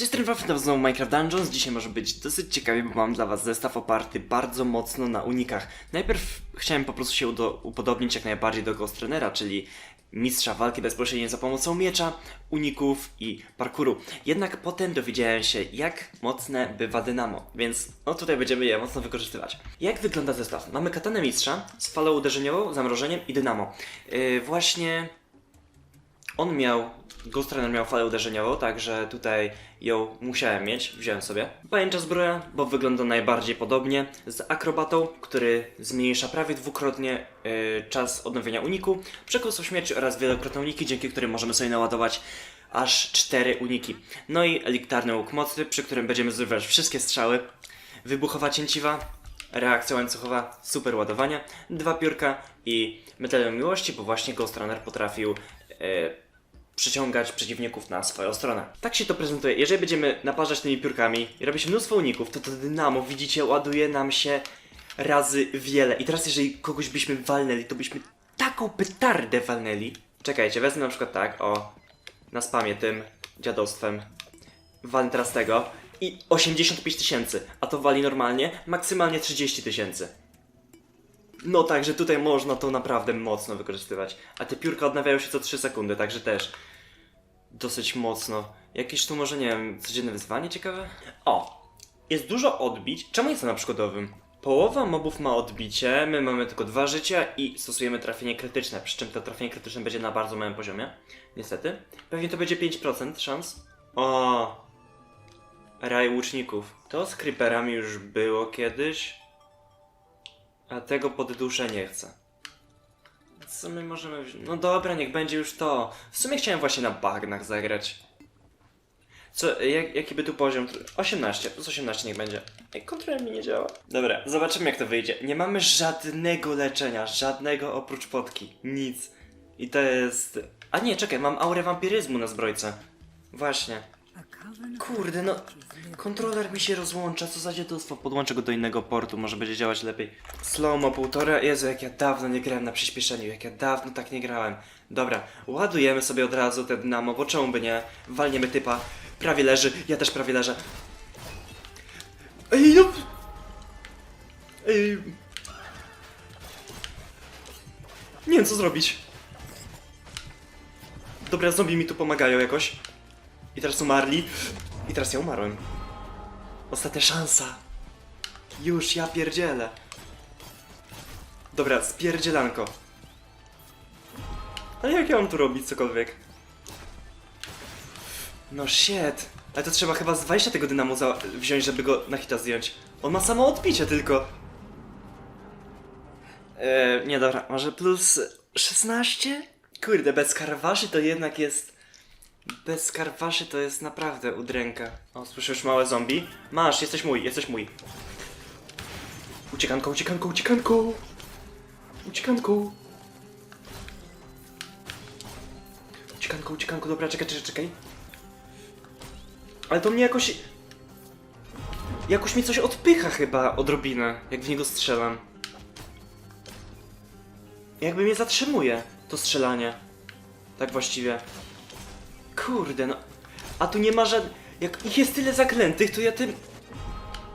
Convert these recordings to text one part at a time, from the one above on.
Cześć, Trynwafy, to znowu Minecraft Dungeons. Dzisiaj może być dosyć ciekawie, bo mam dla was zestaw oparty bardzo mocno na unikach. Najpierw chciałem po prostu się upodobnić jak najbardziej do Ghost Runnera, czyli mistrza walki bezpośrednio za pomocą miecza, uników i parkouru. Jednak potem dowiedziałem się, jak mocne bywa dynamo, więc no tutaj będziemy je mocno wykorzystywać. Jak wygląda zestaw? Mamy katanę mistrza z falą uderzeniową, zamrożeniem i dynamo. Yy, właśnie on miał, Ghost Runner miał falę uderzeniową, także tutaj ją musiałem mieć, wziąłem sobie. Pajęcza zbroja, bo wygląda najbardziej podobnie, z akrobatą, który zmniejsza prawie dwukrotnie yy, czas odnowienia uniku, przekłosł śmierci oraz wielokrotne uniki, dzięki którym możemy sobie naładować aż cztery uniki. No i eliktarny łuk mocny, przy którym będziemy zużywać wszystkie strzały, wybuchowa cięciwa, reakcja łańcuchowa, super ładowanie, dwa piórka i medalion miłości, bo właśnie Ghost Runner potrafił e, przyciągać przeciwników na swoją stronę. Tak się to prezentuje. Jeżeli będziemy naparzać tymi piórkami i robi się mnóstwo uników, to to dynamo, widzicie, ładuje nam się razy wiele. I teraz jeżeli kogoś byśmy walnęli, to byśmy taką petardę walnęli. Czekajcie, wezmę na przykład tak, o, na spamie tym dziadostwem. Walnę teraz tego i 85 tysięcy, a to wali normalnie maksymalnie 30 tysięcy. No także tutaj można to naprawdę mocno wykorzystywać. A te piórka odnawiają się co 3 sekundy, także też dosyć mocno. Jakieś tu może, nie wiem, codzienne wyzwanie ciekawe? O! Jest dużo odbić. Czemu jest to na przykładowym? Połowa mobów ma odbicie, my mamy tylko dwa życia i stosujemy trafienie krytyczne, przy czym to trafienie krytyczne będzie na bardzo małym poziomie. Niestety. Pewnie to będzie 5% szans. O! Raj łuczników. To z creeperami już było kiedyś. A tego pod duszę nie chcę. Co my możemy wziąć? No dobra, niech będzie już to. W sumie chciałem właśnie na bagnach zagrać. Co, jak, jaki by tu poziom? 18, plus 18 niech będzie. Ej, kontroler mi nie działa. Dobra, zobaczymy jak to wyjdzie. Nie mamy żadnego leczenia, żadnego oprócz potki. Nic. I to jest... A nie, czekaj, mam aurę wampiryzmu na zbrojce. Właśnie. Kurde, no. Kontroler mi się rozłącza, co za dziadostwo. Podłączę go do innego portu, może będzie działać lepiej. Slowmo półtora. Jezu, jak ja dawno nie grałem na przyspieszeniu, jak ja dawno tak nie grałem. Dobra, ładujemy sobie od razu te dynamo, bo czemu by nie? Walniemy typa. Prawie leży, ja też prawie leżę. Ej, no. Ej. Nie wiem co zrobić. Dobra, zombie mi tu pomagają jakoś. I teraz umarli. I teraz ja umarłem. Ostatnia szansa. Już, ja pierdzielę. Dobra, spierdzielanko. Ale jak ja mam tu robić cokolwiek? No shit. Ale to trzeba chyba z 20 tego dynamu za- wziąć, żeby go na hita zdjąć. On ma samo odbicie tylko. Eee, nie dobra, może plus 16? Kurde, bez karwaszy to jednak jest... Bez karwaszy to jest naprawdę udręka. O, słyszysz małe zombie? Masz, jesteś mój, jesteś mój. Uciekanko, uciekanko, uciekanko! Uciekanko! Uciekanko, uciekanko, dobra, czekaj, czekaj, czekaj. Ale to mnie jakoś... Jakoś mi coś odpycha chyba odrobinę, jak w niego strzelam. Jakby mnie zatrzymuje to strzelanie. Tak właściwie. Kurde, no. A tu nie ma żadnych. Jak ich jest tyle zaklętych, to ja tym.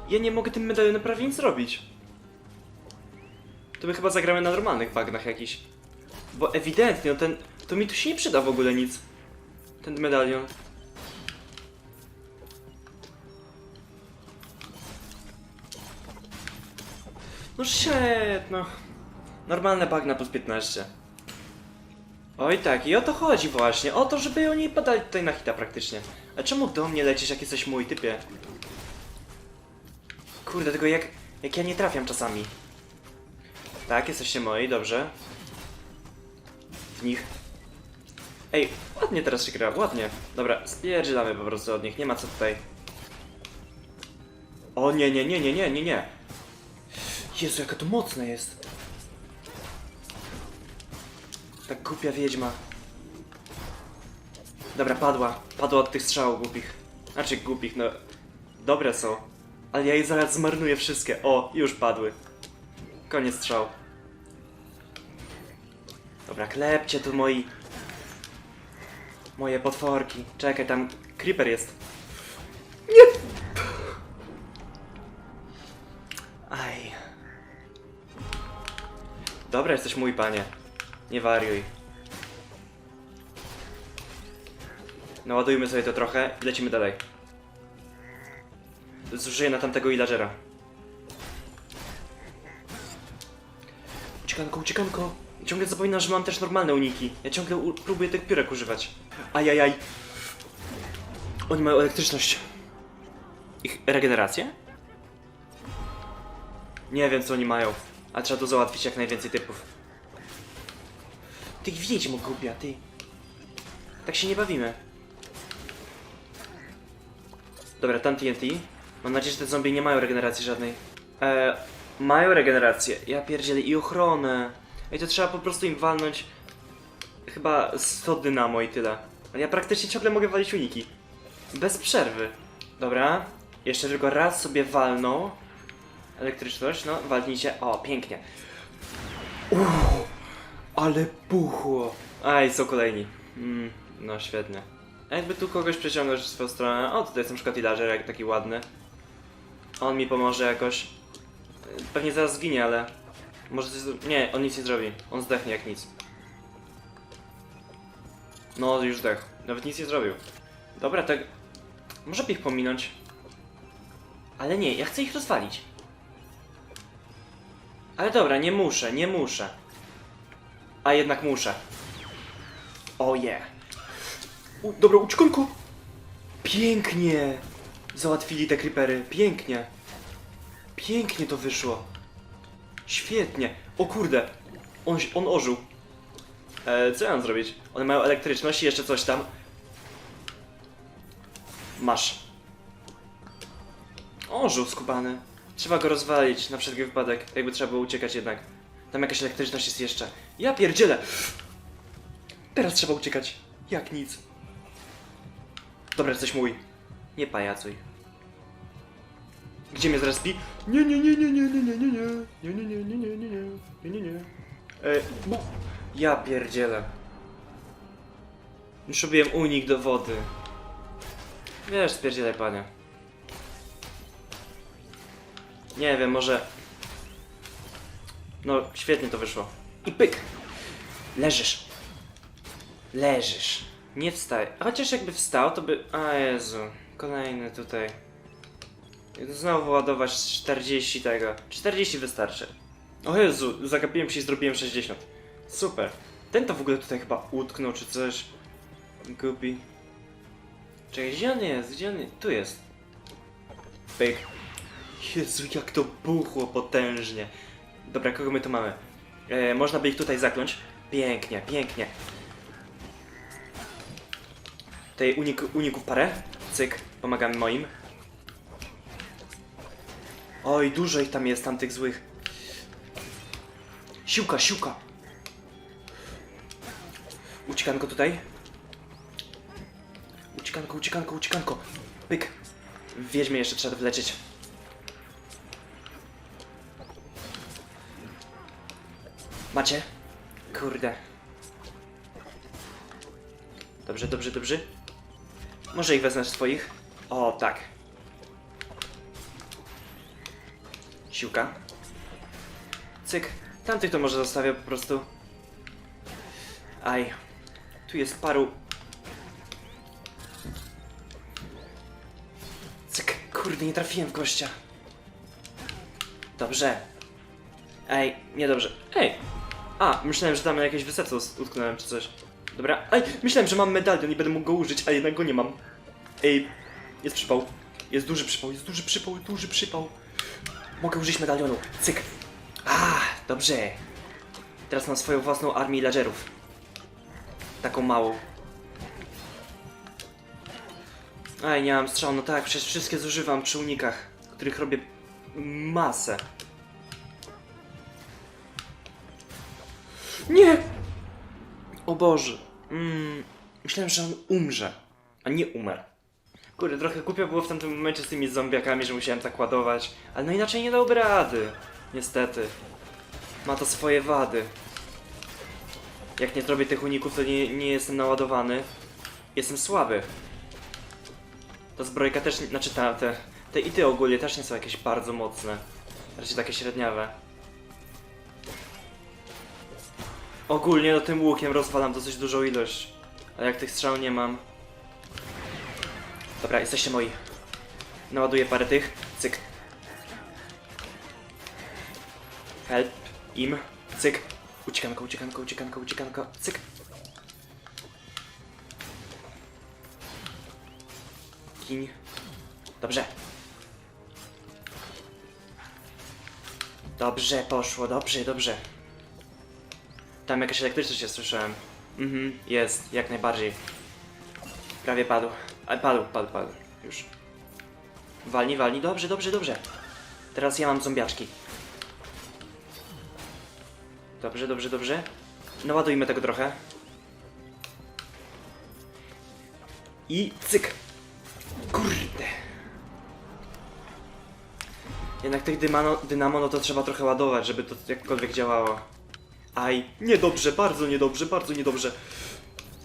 Ja nie mogę tym medalionem prawie nic zrobić. To my chyba zagramy na normalnych bagnach jakiś. Bo ewidentnie, no ten. To mi tu się nie przyda w ogóle nic. Ten medalion. No shit, no. Normalne bagna plus 15. Oj tak, i o to chodzi właśnie. O to, żeby oni padali tutaj na hita praktycznie. A czemu do mnie lecisz, jak jesteś mój typie? Kurde, tylko jak, jak ja nie trafiam czasami. Tak, jesteście moi, dobrze. W nich. Ej, ładnie teraz się gra, ładnie. Dobra, spierdzielamy po prostu od nich, nie ma co tutaj. O nie, nie, nie, nie, nie, nie, nie. Jezu, jaka to mocne jest. Tak głupia wiedźma. Dobra, padła. Padła od tych strzałów głupich. Znaczy głupich, no... Dobre są. Ale ja je zaraz zmarnuję wszystkie. O, już padły. Koniec strzał. Dobra, klepcie tu moi... Moje potworki. Czekaj, tam creeper jest. Nie! Aj. Dobra, jesteś mój panie. Nie wariuj. Naładujmy sobie to trochę i lecimy dalej. Zużyję na tamtego ilagera. Uciekanko, uciekanko. Ciągle zapominam, że mam też normalne uniki. Ja ciągle próbuję tych piórek używać. Ajajaj. Oni mają elektryczność. Ich regenerację? Nie wiem, co oni mają. A trzeba tu załatwić jak najwięcej typów. Ty wiedźmo głupia, ty. Tak się nie bawimy. Dobra, tam TNT. Mam nadzieję, że te zombie nie mają regeneracji żadnej. E, mają regenerację. Ja pierdzielę i ochronę. I to trzeba po prostu im walnąć chyba 100 dynamo i tyle. Ale ja praktycznie ciągle mogę walić uniki. Bez przerwy. Dobra. Jeszcze tylko raz sobie walną. Elektryczność, no, walnijcie. O, pięknie. Uuu, ale puchło. Aj, są kolejni. Mm, no, świetnie. A jakby tu kogoś przeciągnąć w swoją stronę. O, tutaj jest na przykład villager, jak taki ładny. On mi pomoże jakoś. Pewnie zaraz zginie, ale... Może coś Nie, on nic nie zrobi. On zdechnie jak nic. No, już zdech. Nawet nic nie zrobił. Dobra, tak... Może ich pominąć. Ale nie, ja chcę ich rozwalić. Ale dobra, nie muszę, nie muszę. A jednak muszę. O je. U, dobra, uczkonko! Pięknie! Załatwili te creepery, pięknie. Pięknie to wyszło. Świetnie. O kurde, on, on ożył. E, co ja mam zrobić? One mają elektryczność i jeszcze coś tam. Masz. Ożył skubany. Trzeba go rozwalić na wszelki wypadek, jakby trzeba było uciekać jednak. Tam jakaś elektryczność jest jeszcze. Ja pierdzielę! Teraz trzeba uciekać. Jak nic. Dobra, jesteś mój. Nie pajacuj. Gdzie mnie zrespi? Nie, nie, nie, nie, nie, nie, nie, nie, nie, nie, nie, nie, nie, nie, nie, nie, nie, nie, nie. E, bu. Ja pierdzielę. Już robiłem unik do wody. Wiesz, spierdzielaj panie. Nie wiem, może... No, świetnie to wyszło. I pyk! Leżysz. Leżysz. Nie wstaj. Chociaż jakby wstał, to by... A Jezu. Kolejny tutaj. Znowu ładować 40 tego. 40 wystarczy. O Jezu, zagapiłem się i zrobiłem 60. Super. Ten to w ogóle tutaj chyba utknął czy coś. Gubi. Czekaj, gdzie on jest? Gdzie on jest? Tu jest. Pyk. Jezu, jak to buchło potężnie. Dobra, kogo my tu mamy? E, można by ich tutaj zakląć. Pięknie, pięknie. Tej unik, uników parę. Cyk, pomagamy moim. Oj, dużo ich tam jest, tamtych złych. Siłka, siłka. Uciekanko tutaj. Uciekanko, uciekanko, uciekanko. Pyk. Wiedźmie jeszcze trzeba wlecieć. Macie? Kurde. Dobrze, dobrze, dobrze. Może ich wezmę swoich? O, tak. Siłka. Cyk. Tamtych to może zostawię po prostu. Aj. Tu jest paru. Cyk. Kurde, nie trafiłem w gościa. Dobrze. Ej, niedobrze. Ej! A, myślałem, że tam jakieś wyserce us- utknąłem czy coś. Dobra. Ej, myślałem, że mam medalion i będę mógł go użyć, a jednak go nie mam. Ej, jest przypał. Jest duży przypał, jest duży przypał, duży przypał. Mogę użyć medalionu. Cyk. A, dobrze. Teraz mam swoją własną armię lagerów. Taką małą. Aj, nie mam strzał. No tak, przecież wszystkie zużywam przy unikach, których robię masę. Nie! O Boże. Mm, myślałem, że on umrze, a nie umarł. Kurde, trochę głupio było w tamtym momencie z tymi zombiakami, że musiałem tak ładować. Ale no inaczej nie dałby rady. Niestety. Ma to swoje wady. Jak nie zrobię tych uników, to nie, nie jestem naładowany. Jestem słaby. Ta zbrojka też, nie- znaczy ta, te, te ity ogólnie też nie są jakieś bardzo mocne. Raczej takie średniawe. Ogólnie no tym łukiem rozwalam dosyć dużą ilość. A jak tych strzał nie mam. Dobra, jesteście moi. Naładuję parę tych. Cyk. Help im. Cyk. Uciekanko, uciekanko, uciekanko, uciekanko. Cyk. Kiń. Dobrze. Dobrze poszło, dobrze, dobrze. Tam jakaś elektryczność się słyszałem. Mhm, jest, jak najbardziej. Prawie padł. A, padł, padł, padł. Już. Walni, walni, dobrze, dobrze, dobrze. Teraz ja mam zombiaczki. Dobrze, dobrze, dobrze. Naładujmy tego trochę. I cyk. Kurde. Jednak tych dymano, dynamo no to trzeba trochę ładować, żeby to jakkolwiek działało. Aj, niedobrze, bardzo niedobrze, bardzo niedobrze.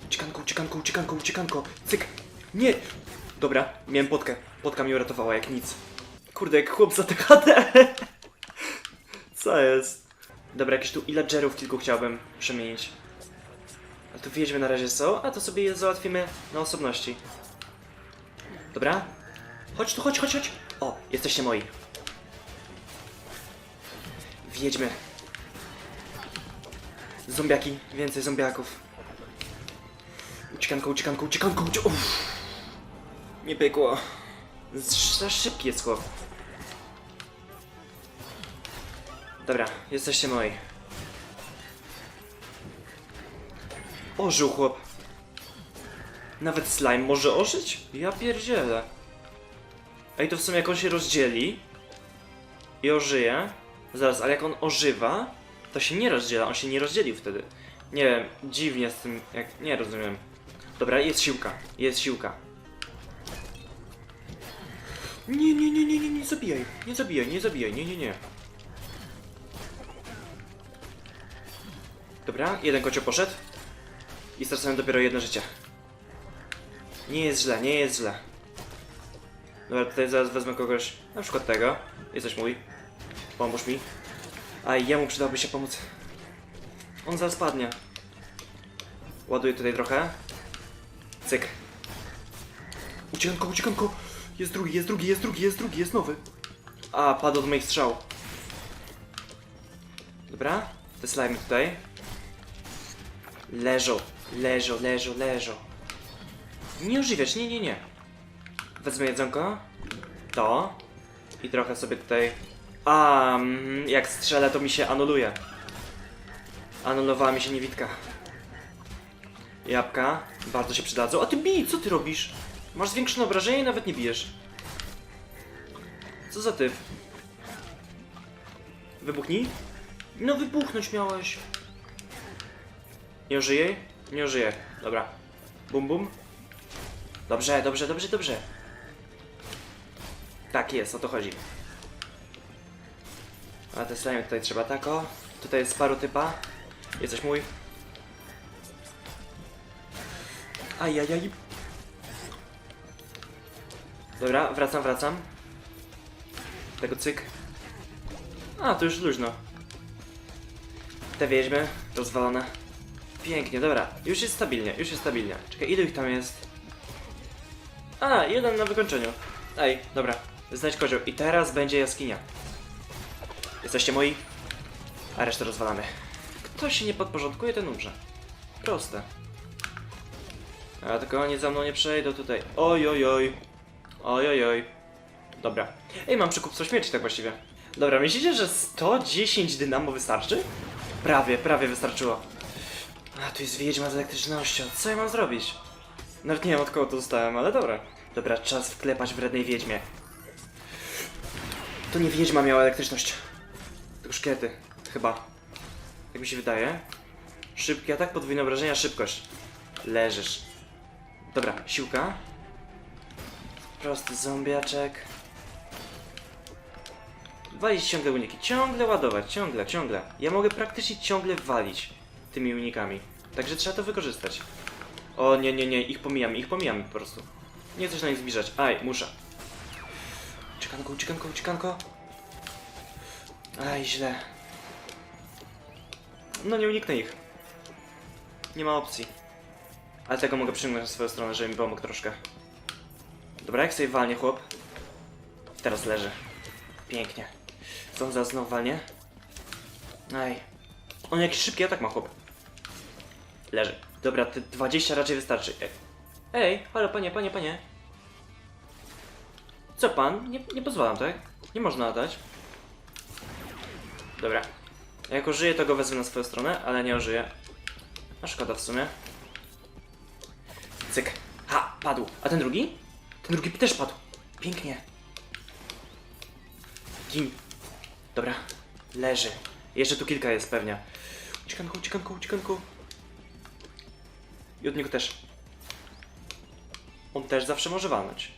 Uciekanko, uciekanko, uciekanko, uciekanko. Cyk. Nie. Dobra, miałem potkę. Potka mnie uratowała jak nic. Kurde, jak chłop za THD. Co jest? Dobra, jakieś tu illagerów kilku chciałbym przemienić. A tu wiedźmy na razie są, a to sobie je załatwimy na osobności. Dobra? Chodź tu, chodź, chodź, chodź. O, jesteście moi. Wiedźmy. Zombiaki, więcej zombiaków. Uciekanko, uciekanko, uciekanko, ucie... Uff. Nie pykło. Za szybki jest chłop. Dobra, jesteście moi. Ożył chłop. Nawet slime może ożyć? Ja pierdzielę. Ej, to w sumie jak on się rozdzieli i ożyje. Zaraz, ale jak on ożywa, to się nie rozdziela, on się nie rozdzielił wtedy. Nie wiem, dziwnie z tym, jak... nie rozumiem. Dobra, jest siłka, jest siłka. Nie, nie, nie, nie, nie, nie zabijaj, nie zabijaj, nie zabijaj, nie, nie, nie. Dobra, jeden kocio poszedł. I stracałem dopiero jedno życie. Nie jest źle, nie jest źle. Dobra, tutaj zaraz wezmę kogoś, na przykład tego. Jesteś mój. Pomóż mi. A jemu przydałoby się pomóc. On zaraz padnie. Ładuję tutaj trochę. Cyk. Uciekanko, uciekanko! Jest drugi, jest drugi, jest drugi, jest drugi, jest nowy. A, padł od moich strzał. Dobra, te slime tutaj. Leżą, leżą, leżą, leżą. Nie ożywiać, nie, nie, nie. Wezmę jedzonko. To. I trochę sobie tutaj... A, mm, jak strzelę, to mi się anuluje. Anulowała mi się niewidka. Jabłka. Bardzo się przydadzą. A ty bij, co ty robisz? Masz zwiększone obrażenie i nawet nie bijesz. Co za typ? Wybuchnij? No wybuchnąć miałeś. Nie ożyje? Nie ożyje. Dobra. Bum bum. Dobrze, dobrze, dobrze, dobrze. Tak jest, o to chodzi. A te slime tutaj trzeba tako. Tutaj jest paru typa. Jesteś mój. Ajajaj. Dobra, wracam, wracam. Tego cyk. A, to już luźno. Te wieźmy, rozwalone. Pięknie, dobra. Już jest stabilnie, już jest stabilnie. Czekaj, ilu ich tam jest? A, jeden na wykończeniu. Ej, dobra. Znajdź kozioł. I teraz będzie jaskinia. Jesteście moi? A resztę rozwalamy. Kto się nie podporządkuje, ten umrze. Proste. A tylko oni za mną nie przejdą tutaj. Oj, oj, oj. Oj, oj, oj. Dobra. Ej, mam przekupstwo śmierci tak właściwie. Dobra, myślicie, że 110 dynamo wystarczy? Prawie, prawie wystarczyło. A, tu jest wiedźma z elektrycznością. Co ja mam zrobić? Nawet nie wiem od kogo to dostałem, ale dobra. Dobra, czas wklepać wrednej wiedźmie. To nie wiedźma miała elektryczność. Szkielety. Chyba. Tak mi się wydaje. Szybki atak, podwójne obrażenia, szybkość. Leżysz. Dobra, siłka. Prosty zombiaczek. Walić ciągle uniki. Ciągle ładować, ciągle, ciągle. Ja mogę praktycznie ciągle walić tymi unikami. Także trzeba to wykorzystać. O nie, nie, nie, ich pomijamy, ich pomijamy po prostu. Nie chcę się na nich zbliżać. Aj, muszę. Uciekanko, uciekanko, uciekanko. Aj, źle. No nie uniknę ich. nie ma opcji. Ale tego mogę przyjąć na swoją stronę, żeby mi pomógł troszkę. Dobra, jak sobie walnie chłop? Teraz leży. Pięknie. Co on zaraz znowu walnie? Aj. On jakiś szybki atak ma chłop. Leży. Dobra, te 20 raczej wystarczy. Ej, Ej halo panie, panie, panie. Co pan? Nie, nie pozwalam, tak? Nie można latać. Dobra. Jak ożyję, to go wezmę na swoją stronę, ale nie ożyję. A szkoda w sumie. Cyk. Ha, padł. A ten drugi? Ten drugi też padł. Pięknie. Gin. Dobra. Leży. Jeszcze tu kilka jest pewnie. Uciekanko, uciekanko, uciekanko. I od niego też. On też zawsze może walnąć.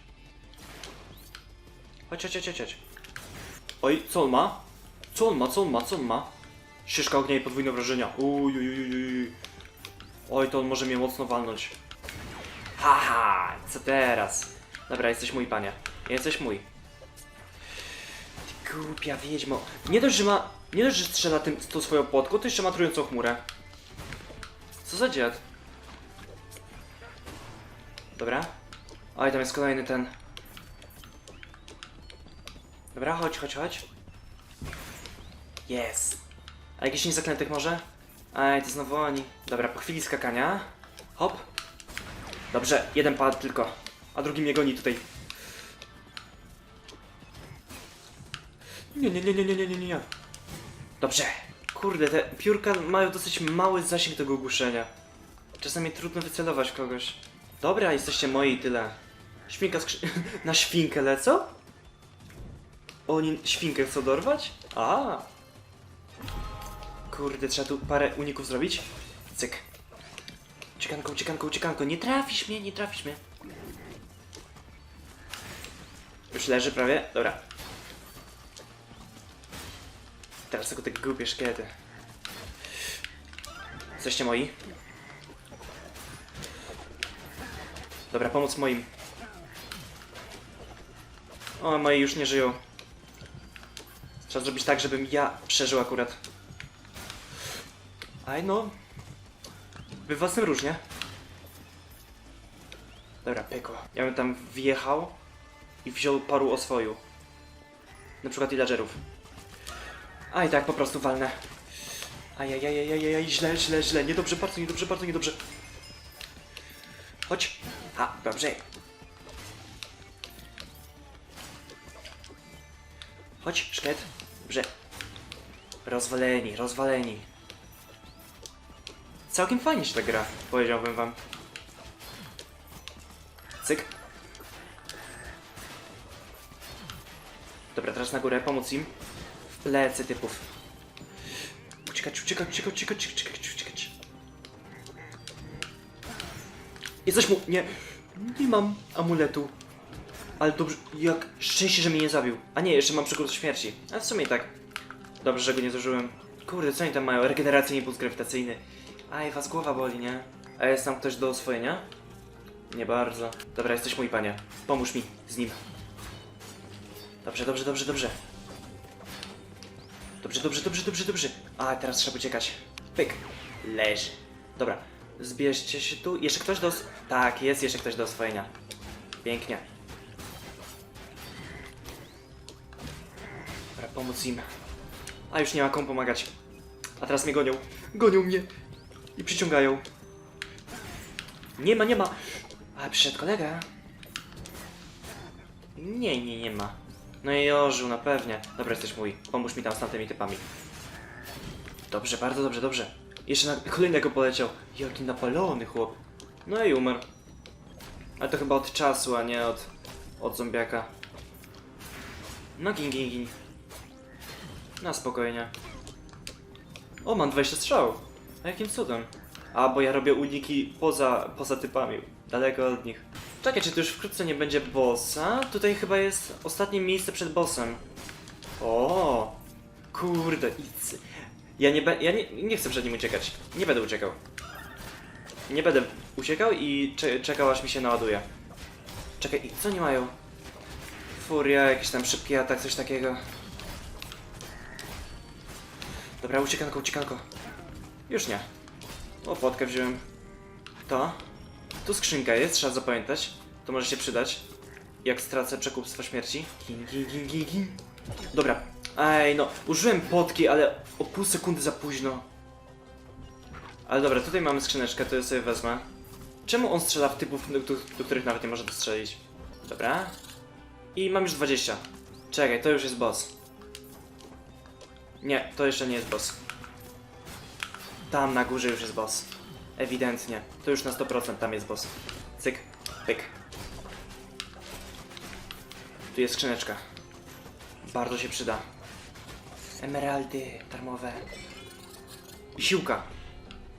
Chodź, chodź, chodź, chodź. Oj, co on ma? Co on ma, co on ma, co on ma? Ścieżka ognia i podwójne wrażenia. Uj, uj, uj, uj, uj. Oj, to on może mnie mocno walnąć. Haha, co teraz? Dobra, jesteś mój, panie. Jesteś mój. Ty głupia wiedźmo. Nie dość, że ma... Nie dość, że strzela tym, tą swoją płotką, to jeszcze ma trującą chmurę. Co za dziad? Dobra. Oj, tam jest kolejny ten. Dobra, chodź, chodź, chodź. Jest. A jakiś niezaklętych może? Aj, to znowu oni. Dobra, po chwili skakania. Hop. Dobrze, jeden padł tylko. A drugi mnie goni tutaj. Nie, nie, nie, nie, nie, nie, nie, nie. Dobrze. Kurde, te piórka mają dosyć mały zasięg tego ogłuszenia. Czasami trudno wycelować kogoś. Dobra, jesteście moi i tyle. Świnka skrzy... Na świnkę lecą? Oni świnkę chcą dorwać? A. Kurde, trzeba tu parę uników zrobić. Cyk. Uciekanko, uciekanko, uciekanko. Nie trafisz mnie, nie trafisz mnie. Już leży prawie? Dobra. Teraz tylko te głupie szkielety. Jesteście moi? Dobra, pomóc moim. O, moi już nie żyją. Trzeba zrobić tak, żebym ja przeżył akurat. Aj no. Bywa z tym różnie. Dobra, pykło. Ja bym tam wjechał i wziął paru oswoju. Na przykład villagerów. A i tak po prostu walnę. Ajajajajajaj, źle, źle, źle. Niedobrze, bardzo niedobrze, bardzo niedobrze. Chodź. A, dobrze. Chodź, szkiet. Dobrze. Rozwaleni, rozwaleni. Całkiem fajnie się ta gra, powiedziałbym wam. Cyk. Dobra, teraz na górę, pomóc im. W plecy typów. Uciekać, uciekać, uciekać, uciekać, uciekać, uciekać. Jesteś mu... Nie. Nie mam amuletu. Ale dobrze, jak szczęście, że mnie nie zabił. A nie, jeszcze mam przykład śmierci. A w sumie i tak. Dobrze, że go nie zużyłem. Kurde, co oni tam mają? Regeneracyjny impuls grawitacyjny. Aj, was głowa boli, nie? A jest tam ktoś do oswojenia? Nie bardzo. Dobra, jesteś mój panie. Pomóż mi z nim. Dobrze, dobrze, dobrze, dobrze. Dobrze, dobrze, dobrze, dobrze, dobrze. A, teraz trzeba uciekać. Pyk. Leży. Dobra. Zbierzcie się tu. Jeszcze ktoś do... Tak, jest jeszcze ktoś do oswojenia. Pięknie. Dobra, pomóc im. A już nie ma komu pomagać. A teraz mnie gonią. Gonią mnie. I przyciągają. Nie ma, nie ma. A, przyszedł kolega. Nie, nie, nie ma. No i ożył, na pewnie. Dobra, jesteś mój. Pomóż mi tam z tamtymi typami. Dobrze, bardzo dobrze, dobrze. Jeszcze na kolejnego poleciał. Jaki napalony chłop. No i umarł. Ale to chyba od czasu, a nie od, od zombiaka. No gin, gin, gin. Na spokojnie. O, mam 20 strzał. A jakim cudem? A, bo ja robię uniki poza, poza typami. Daleko od nich. Czekaj, czy to już wkrótce nie będzie bossa? Tutaj chyba jest ostatnie miejsce przed bossem. O, kurde, idź. Ja nie ja nie, nie chcę przed nim uciekać. Nie będę uciekał. Nie będę uciekał i cze, czekał aż mi się naładuje. Czekaj, i co nie mają? Furia, jakiś tam szybki atak, coś takiego. Dobra, uciekanko, uciekanko. Już nie. O, płotkę wziąłem. To. Tu skrzynka jest, trzeba zapamiętać. To może się przydać. Jak stracę przekupstwo śmierci. Gin, gin, gin, gin, gin. Dobra. Ej, no, użyłem potki, ale o pół sekundy za późno. Ale dobra, tutaj mamy skrzyneczkę, to ja sobie wezmę. Czemu on strzela w typów, do, do, do których nawet nie może dostrzelić? Dobra. I mam już 20. Czekaj, to już jest boss. Nie, to jeszcze nie jest boss. Tam na górze już jest boss. Ewidentnie. To już na 100% tam jest boss. Cyk, pyk. Tu jest skrzyneczka. Bardzo się przyda. Emeraldy darmowe. I siłka.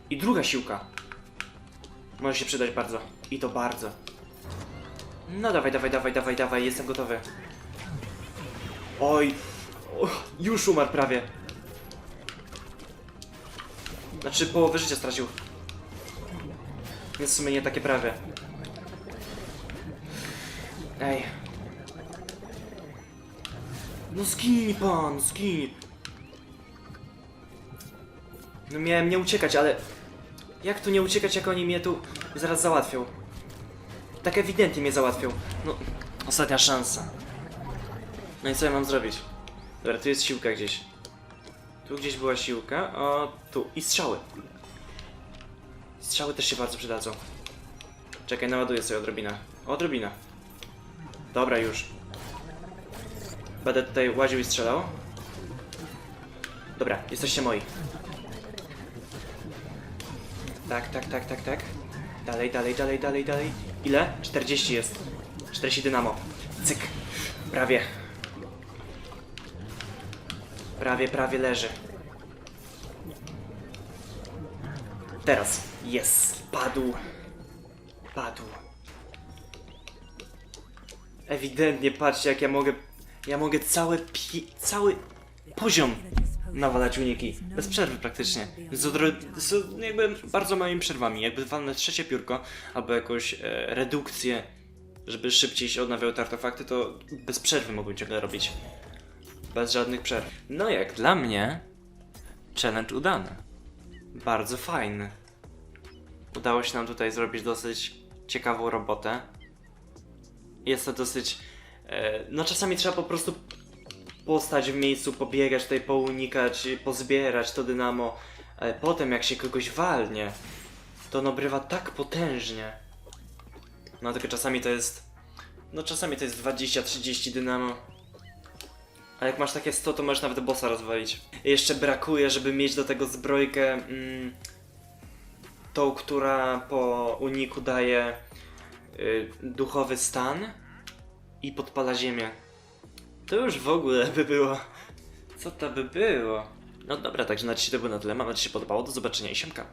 I druga siłka. Może się przydać bardzo. I to bardzo. No dawaj, dawaj, dawaj, dawaj, dawaj, jestem gotowy. Oj, o, już umarł prawie. Znaczy połowę życia stracił. Więc w sumie nie takie prawie. Ej. No zginij pan, zginij. No miałem nie uciekać, ale... Jak tu nie uciekać, jak oni mnie tu zaraz załatwią? Tak ewidentnie mnie załatwią. No, ostatnia szansa. No i co ja mam zrobić? Dobra, tu jest siłka gdzieś. Tu gdzieś była siłka, o tu. I strzały. Strzały też się bardzo przydadzą. Czekaj, naładuję sobie odrobinę. Odrobinę. Dobra, już. Będę tutaj łaził i strzelał. Dobra, jesteście moi. Tak, tak, tak, tak, tak. Dalej, dalej, dalej, dalej, dalej. Ile? 40 jest. 40 dynamo. Cyk. Prawie. Prawie, prawie leży. Teraz. Jest. Padł. Padł. Ewidentnie, patrzcie jak ja mogę... Ja mogę cały pi... cały poziom nawalać uniki. Bez przerwy praktycznie. Z, odro- z jakby bardzo małymi przerwami. Jakby walnę trzecie piórko, albo jakąś e, redukcję, żeby szybciej się odnawiały te artefakty, to bez przerwy mogłem ciągle robić. Bez żadnych przerw. No jak dla mnie, challenge udany. Bardzo fajny. Udało się nam tutaj zrobić dosyć ciekawą robotę. Jest to dosyć. E, no czasami trzeba po prostu postać w miejscu, pobiegać tutaj, pounikać, pozbierać to dynamo. Ale potem jak się kogoś walnie, to ono brywa tak potężnie. No tylko czasami to jest. No czasami to jest 20-30 dynamo. A jak masz takie 100, to możesz nawet bossa rozwalić. Jeszcze brakuje, żeby mieć do tego zbrojkę. Mm, tą, która po uniku daje y, duchowy stan i podpala ziemię. To już w ogóle by było. Co to by było? No dobra, także na dzisiaj to było na tyle. Mam nadzieję, że się podobało. Do zobaczenia i siemka.